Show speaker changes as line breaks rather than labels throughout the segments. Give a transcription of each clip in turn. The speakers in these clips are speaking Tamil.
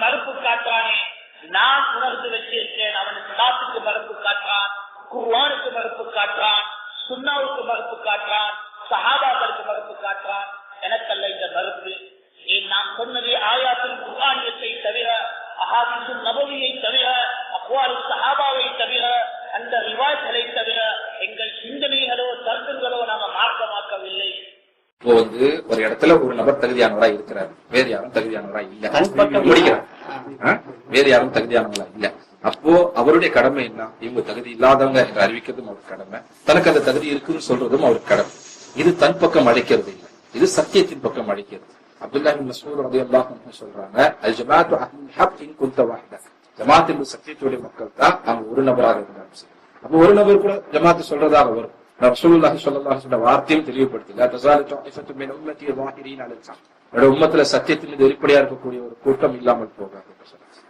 மறுப்பு காட்டுறானே. நான் உணர்ந்து வச்சிருக்கேன் அவன் சலாத்துக்கு மறுப்பு காட்டுறான். குர்வானுக்கு மறுப்பு காட்டுறான். சுண்ணாவுக்கு மறுப்பு காட்டுறான். சஹாபாக்களுக்கு மறுப்பு காட்டுறான். எனக்கல்ல இந்த மறுப்பு. நான் சொன்னது ஆயாத்தின் குர்வானியத்தை தவிர அஹாதிசு நபவியை தவிர
இப்போ வந்து ஒரு இடத்துல ஒரு நபர் தகுதியானவரா இருக்கிறார். வேறு யாரும் தகுதியானவரா இல்ல. முடிக்கிறார்? வேறு யாரும் தகுதியானவங்களா இல்ல. அப்போ அவருடைய கடமை என்ன? இவங்க தகுதி இல்லாதவங்க என்று அறிவிக்கிறதும் அவர் கடமை. தனக்கு அந்த தகுதி இருக்குன்னு சொல்றதும் அவர் கடமை. இது தன் பக்கம் அழைக்கிறது இல்லை. இது சத்தியத்தின் பக்கம் அழைக்கிறது. அப்துல்லா மஸ்ஊத் ரலியல்லாஹு அன்ஹு சொல்றாங்க அல் ஜமாஅத்து அஹ்லுல் ஹக் இன் குன்த வாஹிதா. ஜமாத் என்பது சத்தியத்துடைய மக்கள் தான் அவங்க ஒரு நபராக இருந்தாலும் சரி. அப்போ ஒரு நபர் கூட ஜமாத்து சொல்றதாக வரும். ரசூலுல்லாஹி ஸல்லல்லாஹு வார்த்தையும் தெளிவுபடுத்தல. என்னோட உம்மத்துல சத்தியத்தின் மீது வெளிப்படையா இருக்கக்கூடிய ஒரு கூட்டம் இல்லாமல் போகாது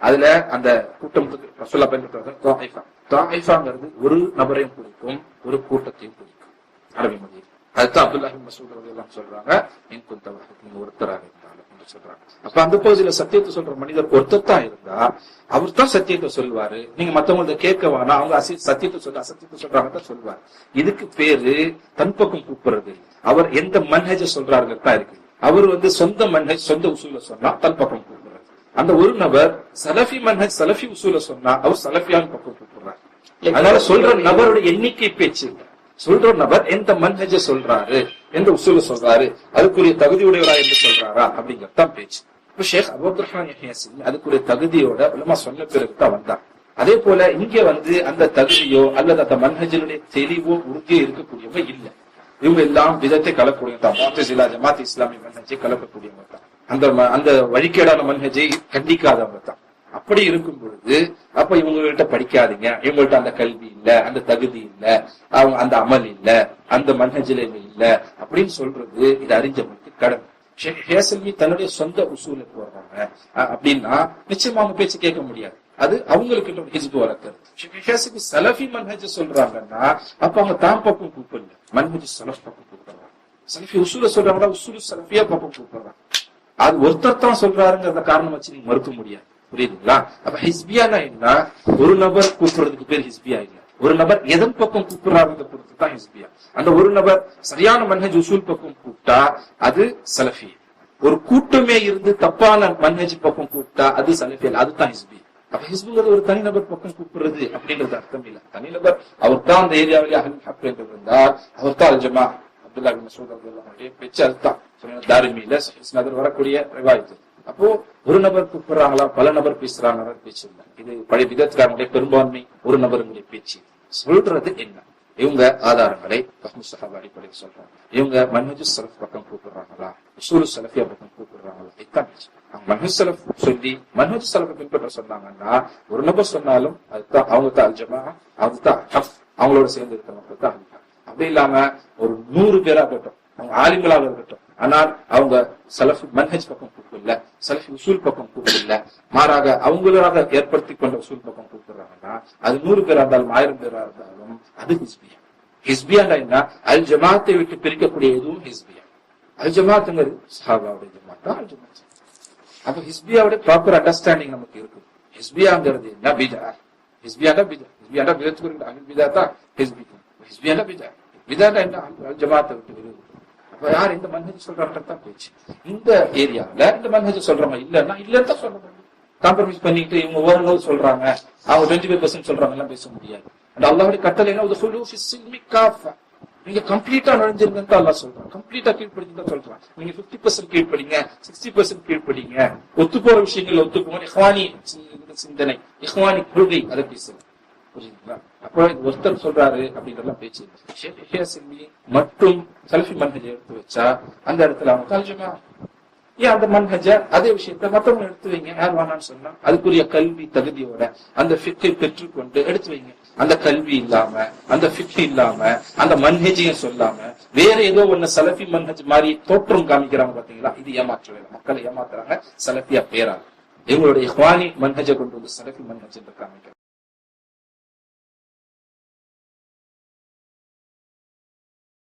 அதுல அந்த கூட்டத்துக்கு ரசூல்லா பயன்படுத்துறது ஒரு நபரையும் குறிக்கும் ஒரு கூட்டத்தையும் குறிக்கும். அரபி மொழியில். அதுதான் அப்துல்லாஹி மசூத் எல்லாம் சொல்றாங்க. என் குந்தவர்கள் ஒருத்தராக என்று சொல்றாங்க. அப்ப அந்த பகுதியில சத்தியத்தை சொல்ற மனிதர் ஒருத்தர் தான் இருந்தா அவர் தான் சத்தியத்தை சொல்வாரு. நீங்க மத்தவங்கள்ட்ட கேட்க வேணாம் அவங்க அசி சத்தியத்தை சொல்ல அசத்தியத்தை சொல்றாங்க தான் சொல்வார். இதுக்கு பேரு தன் பக்கம் கூப்பிடுறது. அவர் எந்த மன்ஹஜ சொல்றாருங்க தான் இருக்கு. அவர் வந்து சொந்த மன்ஹஜ் சொந்த உசூல சொன்னா தன் பக்கம் கூப்பிடுறது. அந்த ஒரு நபர் சலஃபி மன்ஹஜ் சலஃபி உசூல சொன்னா அவர் சலஃபியான பக்கம் கூப்பிடுறாரு. அதனால சொல்ற நபருடைய எண்ணிக்கை பேச்சு சொல்ற நபர் எந்த மன்ஹஜ சொல்றாரு? என்று உசூல சொல்றாரு. அதுக்குரிய தகுதியுடையவரா என்று சொல்றாரா? அப்படிங்கறதுதான் பேச்சு. இப்ப ஷேக் அபுல் ரஹ்மான் அதுக்குரிய தகுதியோட உலமா சொன்ன பிறகு தான் வந்தார். அதே போல இங்க வந்து அந்த தகுதியோ அல்லது அந்த மன்ஹஜனுடைய தெளிவோ உறுதியோ இருக்கக்கூடியவங்க இல்ல. இவங்க எல்லாம் விதத்தை கலக்கக்கூடியவங்க தான். முத்தசிலா ஜமாத் இஸ்லாமிய மன்ஹஜை கலக்கக்கூடியவங்க தான். அந்த ம- அந்த வழிகேடான மன்ஹஜை கண்டிக்காதவங்க தான். அப்படி இருக்கும் பொழுது அப்ப இவங்ககிட்ட படிக்காதீங்க. இவங்கள்ட்ட அந்த கல்வி இல்ல அந்த தகுதி இல்ல அவங்க அந்த அமல் இல்ல அந்த மன்ஹஜில இல்ல அப்படின்னு சொல்றது இது அறிஞ்சவனுக்கு கடமை ஷேக் ஹேசல்வி தன்னுடைய சொந்த உசூல போடுறாங்க அப்படின்னா நிச்சயமா அவங்க பேச்சு கேட்க முடியாது. அது அவங்களுக்கு ஹிஜ்பு ஹிஸ்பு வளர்க்கறது சலஃபி மன்ஹஜ் சொல்றாங்கன்னா அப்ப அவங்க தான் பக்கம் கூப்பிடல. மன்ஹஜ் சலஃப் பக்கம் கூப்பிடுறாங்க. சலஃபி உசூல சொல்றாங்களா உசூல சலஃபியா பக்கம் கூப்பிடுறாங்க. அது ஒருத்தர் தான் சொல்றாருங்கிற காரணம் வச்சு நீங்க மறுக்க முடியாது. புரியுதுங்களா? அப்ப ஹிஸ்பியானா என்ன? ஒரு நபர் கூப்பிடுறதுக்கு பேர் ஹிஸ்பியா இல்ல ஒரு நபர் எதன் பக்கம் கூப்பிடுறாருங்க பொறுத்து தான் ஹிஸ்பியா. அந்த ஒரு நபர் சரியான மன்ஹஜ் உசூல் பக்கம் கூப்பிட்டா அது சலஃபி. ஒரு கூட்டமே இருந்து தப்பான மன்ஹஜ் பக்கம் கூப்பிட்டா அது சலஃபியல் அதுதான் ஹிஸ்பி. அப்ப ஹிஸ்புங்கிறது ஒரு தனிநபர் பக்கம் கூப்பிடுறது அப்படின்றது அர்த்தம் இல்ல. தனிநபர் அவர் தான் அந்த ஏரியாவிலே அகல் என்று இருந்தால் அவர் தான் ஜமா அப்துல்லா பின் மசூத் அப்துல்லா பேச்சு அதுதான். தாரிமியில வரக்கூடிய ரிவாயத்து. அப்போ ஒரு நபர் கூப்பிடுறாங்களா பல நபர் பேசுறாங்க பேச்சு இல்லை. இது பழைய விதத்துக்காரங்களுடைய பெரும்பான்மை ஒரு நபருடைய பேச்சு. சொல்றது என்ன? இவங்க ஆதாரங்களை சஹாபா அடிப்படையில் சொல்றாங்க. இவங்க மன்ஹஜு சலஃப் பக்கம் கூப்பிடுறாங்களா? உசூலு சலஃபியா பக்கம் கூப்பிடுறாங்களா? இதுதான் பேச்சு. அவங்க மன்ஹஜ் சலஃப் சொல்லி மன்ஹஜ் சலஃபை பின்பற்ற சொன்னாங்கன்னா ஒரு நபர் சொன்னாலும் அதுதான் அவங்க தான் அல்ஜமா அதுதான் ஹஃப் அவங்களோட சேர்ந்து இருக்கிறவங்க தான் அப்படி இல்லாம ஒரு நூறு பேரா இருக்கட்டும் அவங்க ஆலிம்களாக இருக்கட்டும் ஆனால் அவங்க சலஃப் மன்ஹஜ் பக்கம் கூப்பிடல சலஃபி உசூல் பக்கம் கூப்பிடல மாறாக அவங்களாக ஏற்படுத்தி கொண்ட உசூல் பக்கம் கூப்பிடுறாங்கன்னா அது நூறு பேரா இருந்தாலும் ஆயிரம் பேரா இருந்தாலும் அது ஹிஸ்பியா. ஹிஸ்பியாண்டா என்ன? அல் ஜமாத்தை விட்டு பிரிக்கக்கூடிய எதுவும் ஹிஸ்பியா. அல் ஜமாத்துங்கிறது சஹாபாவுடைய ஜமாத் தான் அல் ஜமாத். அப்ப ஹிஸ்பியாவுடைய ப்ராப்பர் அண்டர்ஸ்டாண்டிங் நமக்கு இருக்கும். ஹிஸ்பியாங்கிறது என்ன? பிஜா ஹிஸ்பியாண்டா பிஜா ஹிஸ்பியாண்டா பிஜத்துக்கு அகில் பிஜா தான் ஹிஸ்பி ஹிஸ்பியாண்டா பிஜா பிஜாண்டா என்ன? அல் ஜமாத்தை விட்டு விருது யார் இந்த மன்ஹஜ் சொல்றாங்க தான் பேச்சு இந்த ஏரியாவில் இந்த மன்ஹஜ் சொல்றாங்க இல்லன்னா இல்லன்னு தான் சொல்ல காம்ப்ரமைஸ் பண்ணிட்டு இவங்க ஓரளவு சொல்றாங்க. அவங்க டுவெண்ட்டி ஃபைவ் பர்சன்ட் சொல்றாங்க எல்லாம் பேச முடியாது. அந்த அல்லாவுடைய கட்டளை ஒரு ஃபுல் நீங்க கம்ப்ளீட்டா நுழைஞ்சிருந்தா தான் சொல்றான். கம்ப்ளீட்டா கீழ்ப்படிங்க தான் சொல்றான். நீங்க 50% பர்சன்ட் கீழ்படிங்க சிக்ஸ்டி பர்சன்ட் கீழ்படிங்க ஒத்து போற விஷயங்கள் ஒத்துப்போங்க இஹ்வானி சிந்தனை இஹ்வானி கொள்கை அதை பேசுங்க புரியுதுங்களா? அப்போ ஒருத்தர் சொல்றாரு அப்படின்றலாம் பேச்சு இல்லை. மற்றும் சல்ஃபி மன்ஹஜ் எடுத்து வச்சா அந்த இடத்துல அவங்க கல்ஜமா ஏன் அந்த மன்ஹஜ அதே விஷயத்த மத்தவங்க எடுத்து வைங்க யார் வேணாம்னு சொன்னா. அதுக்குரிய கல்வி தகுதியோட அந்த ஃபிக்கை பெற்றுக்கொண்டு எடுத்து வைங்க. அந்த கல்வி இல்லாம அந்த ஃபிக் இல்லாம அந்த மன்ஹஜையும் சொல்லாம வேற ஏதோ ஒண்ணு சலஃபி மன்ஹஜ் மாதிரி தோற்றம் காமிக்கிறாங்க பாத்தீங்களா? இது ஏமாற்ற வேலை. மக்களை ஏமாத்துறாங்க சலஃபியா பேராங்க எங்களுடைய ஹுவானி மன்ஹஜை கொண்டு வந்து சலஃபி மன்ஹஜ் என்று காமிக்கிறாங்க.